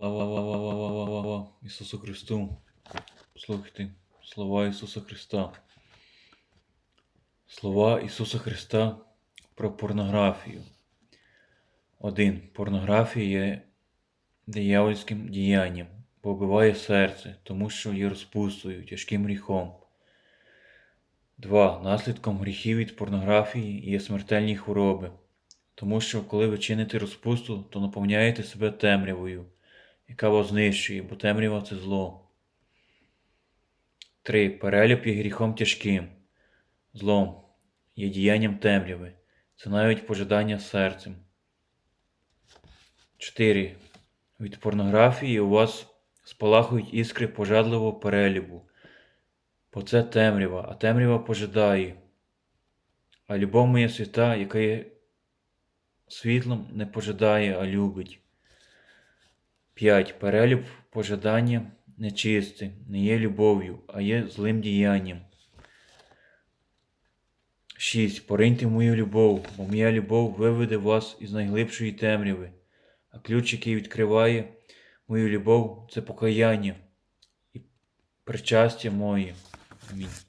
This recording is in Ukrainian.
Слава Ісусу Христу. Слухайте слова Ісуса Христа. Слова Ісуса Христа про порнографію. 1. Порнографія є диявольським діянням, побиває серце, тому що є розпустою, тяжким гріхом. 2. Наслідком гріхів від порнографії є смертельні хвороби, тому що коли ви чините розпусту, то наповняєте себе темрявою, яка вас знищує, бо темрява це зло. 3. Перелюб є гріхом тяжким, злом, є діянням темряви, це навіть пожадання серцем. 4. Від порнографії у вас спалахують іскри пожадливого перелюбу, бо це темрява, а темрява пожидає. А любов моя свята, яка є світлом, не пожидає, а любить. 5. Перелюб пожадання нечисте, не є любов'ю, а є злим діянням. 6. Пориньте мою любов, бо моя любов виведе вас із найглибшої темряви, а ключ, який відкриває мою любов, це покаяння і причастя моє. Амінь.